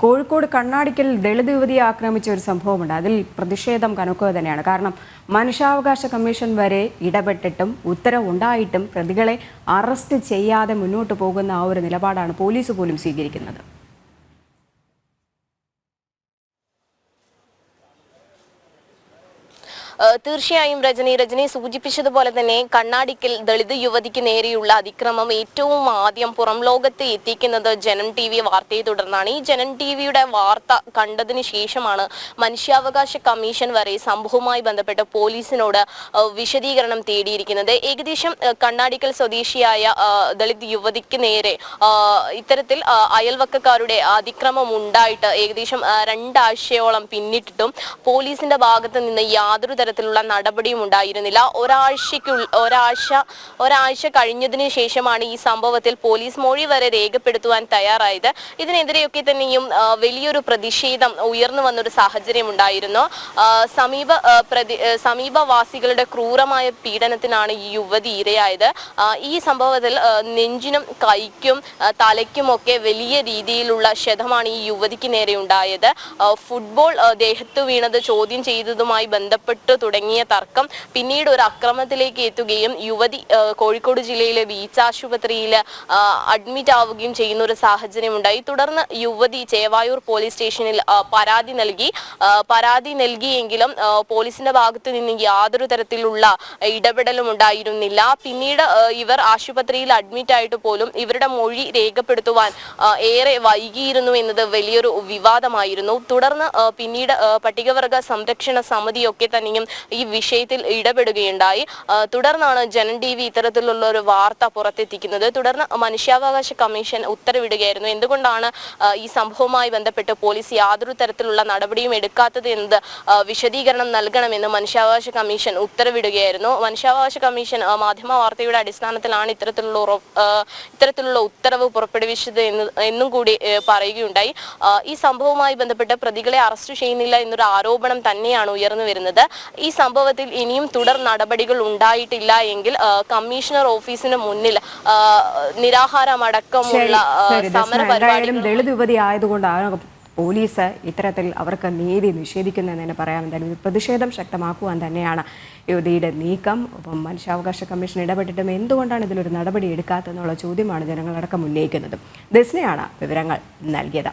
കോഴിക്കോട് കണ്ണാടിക്കൽ ദളിത് യുവതിയെ ആക്രമിച്ച ഒരു സംഭവമുണ്ട്. അതിൽ പ്രതിഷേധം കനക്കുക തന്നെയാണ്. കാരണം മനുഷ്യാവകാശ കമ്മീഷൻ വരെ ഇടപെട്ടിട്ടും ഉത്തരവുണ്ടായിട്ടും പ്രതികളെ അറസ്റ്റ് ചെയ്യാതെ മുന്നോട്ട് പോകുന്ന ആ ഒരു നിലപാടാണ് പോലീസ് പോലും സ്വീകരിക്കുന്നത്. തീർച്ചയായും രജനി രജനി സൂചിപ്പിച്ചതുപോലെ തന്നെ കണ്ണാടിക്കൽ ദളിത് യുവതിക്ക് നേരെയുള്ള അതിക്രമം ഏറ്റവും ആദ്യം പുറം ലോകത്ത് എത്തിക്കുന്നത് ജനം ടി വി വാർത്തയെ തുടർന്നാണ്. ഈ ജനം ടി വിയുടെ വാർത്ത കണ്ടതിന് ശേഷമാണ് മനുഷ്യാവകാശ കമ്മീഷൻ വരെ സംഭവവുമായി ബന്ധപ്പെട്ട് പോലീസിനോട് വിശദീകരണം തേടിയിരിക്കുന്നത്. ഏകദേശം കണ്ണാടിക്കൽ സ്വദേശിയായ ദളിത് യുവതിക്ക് നേരെ ഇത്തരത്തിൽ അയൽവക്കക്കാരുടെ അതിക്രമം ഉണ്ടായിട്ട് ഏകദേശം രണ്ടാഴ്ചയോളം പിന്നിട്ടിട്ടും പോലീസിന്റെ ഭാഗത്ത് നിന്ന് യാതൊരു തരത്തിലുള്ള നടപടിയും ഉണ്ടായിരുന്നില്ല. ഒരാഴ്ചയ്ക്ക് ഒരാഴ്ച ഒരാഴ്ച കഴിഞ്ഞതിന് ശേഷമാണ് ഈ സംഭവത്തിൽ പോലീസ് മൊഴി വരെ രേഖപ്പെടുത്തുവാൻ തയ്യാറായത്. ഇതിനെതിരെയൊക്കെ തന്നെയും വലിയൊരു പ്രതിഷേധം ഉയർന്നു വന്നൊരു സാഹചര്യം ഉണ്ടായിരുന്നു. സമീപ പ്രതി സമീപവാസികളുടെ ക്രൂരമായ പീഡനത്തിനാണ് ഈ യുവതി ഇരയായത്. ഈ സംഭവത്തിൽ നെഞ്ചിനും കൈക്കും തലയ്ക്കുമൊക്കെ വലിയ രീതിയിലുള്ള ക്ഷതമാണ് ഈ യുവതിക്ക് നേരെ ഉണ്ടായത്. ഫുട്ബോൾ ദേഹത്ത് വീണത് ചോദ്യം ചെയ്തതുമായി ബന്ധപ്പെട്ട് തുടങ്ങിയ തർക്കം പിന്നീട് ഒരു അക്രമത്തിലേക്ക് എത്തുകയും യുവതി കോഴിക്കോട് ജില്ലയിലെ ബീച്ച് ആശുപത്രിയിൽ അഡ്മിറ്റ് ആവുകയും ചെയ്യുന്ന ഒരു സാഹചര്യം ഉണ്ടായി തുടർന്ന് യുവതി ചേവായൂർ പോലീസ് സ്റ്റേഷനിൽ പരാതി നൽകി. പരാതി നൽകിയെങ്കിലും പോലീസിന്റെ ഭാഗത്ത് നിന്ന് യാതൊരു തരത്തിലുള്ള ഇടപെടലും ഉണ്ടായിരുന്നില്ല. പിന്നീട് ഇവർ ആശുപത്രിയിൽ അഡ്മിറ്റ് ആയിട്ട് പോലും ഇവരുടെ മൊഴി രേഖപ്പെടുത്തുവാൻ ഏറെ വൈകിയിരുന്നു എന്നത് വലിയൊരു വിവാദമായിരുന്നു. തുടർന്ന് പിന്നീട് പട്ടികവർഗ സംരക്ഷണ സമിതിയൊക്കെ തന്നെയും ഈ വിഷയത്തിൽ ഇടപെടുകയുണ്ടായി. തുടർന്നാണ് ജനൻ ടി വി ഇത്തരത്തിലുള്ള ഒരു വാർത്ത പുറത്തെത്തിക്കുന്നത്. തുടർന്ന് മനുഷ്യാവകാശ കമ്മീഷൻ ഉത്തരവിടുകയായിരുന്നു. എന്തുകൊണ്ടാണ് ഈ സംഭവവുമായി ബന്ധപ്പെട്ട് പോലീസ് യാതൊരു തരത്തിലുള്ള നടപടിയും എടുക്കാത്തത് എന്നത് വിശദീകരണം നൽകണമെന്ന് മനുഷ്യാവകാശ കമ്മീഷൻ ഉത്തരവിടുകയായിരുന്നു. മനുഷ്യാവകാശ കമ്മീഷൻ മാധ്യമ വാർത്തയുടെ അടിസ്ഥാനത്തിലാണ് ഇത്തരത്തിലുള്ള ഇത്തരത്തിലുള്ള ഉത്തരവ് പുറപ്പെടുവിച്ചത് എന്ന് എന്നും കൂടി പറയുകയുണ്ടായി. ഈ സംഭവവുമായി ബന്ധപ്പെട്ട് പ്രതികളെ അറസ്റ്റ് ചെയ്യുന്നില്ല എന്നൊരു ആരോപണം തന്നെയാണ് ഉയർന്നു വരുന്നത്. ഈ സംഭവത്തിൽ ഇനിയും തുടർ നടപടികൾ ഉണ്ടായിട്ടില്ല എങ്കിൽ കമ്മീഷണർ ഓഫീസിന് മുന്നിൽ നിരാഹാരമടക്കമുള്ള സമര പരിപാടികളും ദളിത് യുവതി ആയതുകൊണ്ടാണ് പോലീസ് ഇത്തരത്തിൽ അവർക്ക് നീതി നിഷേധിക്കുന്നതെന്ന് തന്നെ പറയാം. എന്തായാലും പ്രതിഷേധം ശക്തമാക്കുവാൻ തന്നെയാണ് യുവതിയുടെ നീക്കം. ഒപ്പം മനുഷ്യാവകാശ കമ്മീഷൻ ഇടപെട്ടിട്ടും എന്തുകൊണ്ടാണ് ഇതിലൊരു നടപടി എടുക്കാത്തതെന്നുള്ള ചോദ്യമാണ് ജനങ്ങളടക്കം ഉന്നയിക്കുന്നത്. ദസ്നയാണ് വിവരങ്ങൾ നൽകിയത്.